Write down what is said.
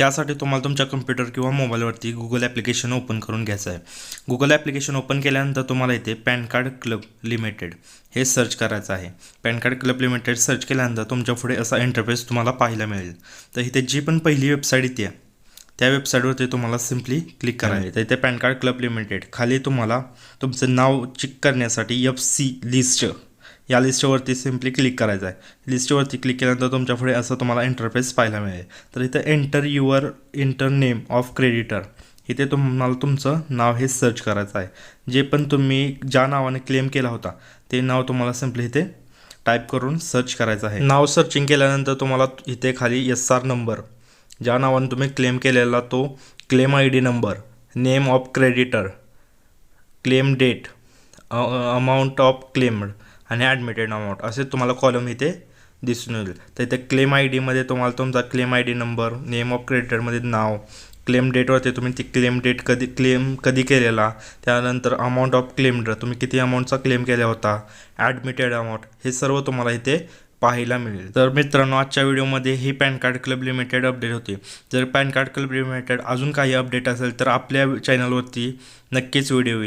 त्यासाठी तुम्हाला तुमच्या कम्प्युटर किंवा मोबाईलवरती गुगल ॲप्लिकेशन ओपन करून घ्यायचं आहे. गुगल ॲप्लिकेशन ओपन केल्यानंतर तुम्हाला इथे पॅन कार्ड क्लब लिमिटेड हे सर्च करायचं आहे. PAN card club limited search केल्यानंतर तुमच्यापुढे असा इंटरफेस तुम्हाला पाहायला मिळेल. तर इथे जी पण पहिली वेबसाईट येते त्या वेबसाईटवरती तुम्हाला सिम्पली क्लिक करायचं तर इथे पॅन कार्ड क्लब लिमिटेड खाली तुम्हाला तुमचं नाव चेक करण्यासाठी एफ सी लिस्ट या लिस्टवरती सिम्पली क्लिक करायचं आहे लिस्टवरती क्लिक केल्यानंतर तुमच्यापुढे असं तुम्हाला इंटरफेस पाहायला मिळेल. तर इथं enter your enter name of creditor इथे तुम्हाला तुमचं नाव हे सर्च करायचं आहे. जे पण तुम्ही ज्या नावाने क्लेम केला होता ते नाव तुम्हाला सिम्पली इथे टाईप करून सर्च करायचं आहे. नाव सर्चिंग केल्यानंतर तुम्हाला इथे खाली एस आर नंबर ज्या नावाने तुम्ही क्लेम केलेला तो claim I D number name of creditor claim date amount of claimed आणि ॲडमिटेड अमाऊंट असे तुम्हाला कॉलम इथे दिसून येईल. तर इथे क्लेम आय डीमध्ये तुम्हाला तुमचा claim I D number name of क्रेडिटरमध्ये नाव क्लेम डेटवरती तुम्ही ती क्लेम डेट कधी क्लेम कधी केलेला त्यानंतर अमाऊंट ऑफ क्लेमड तुम्ही किती अमाऊंटचा क्लेम केला होता ॲडमिटेड अमाऊंट हे सर्व तुम्हाला इथे पाहायला मिळेल. तर मित्रांनो आजच्या व्हिडिओमध्ये ही PAN card club limited update होती. जर पॅन कार्ड क्लब लिमिटेड अजून काही अपडेट असेल तर आपल्या चॅनलवरती नक्कीच व्हिडिओ येईल.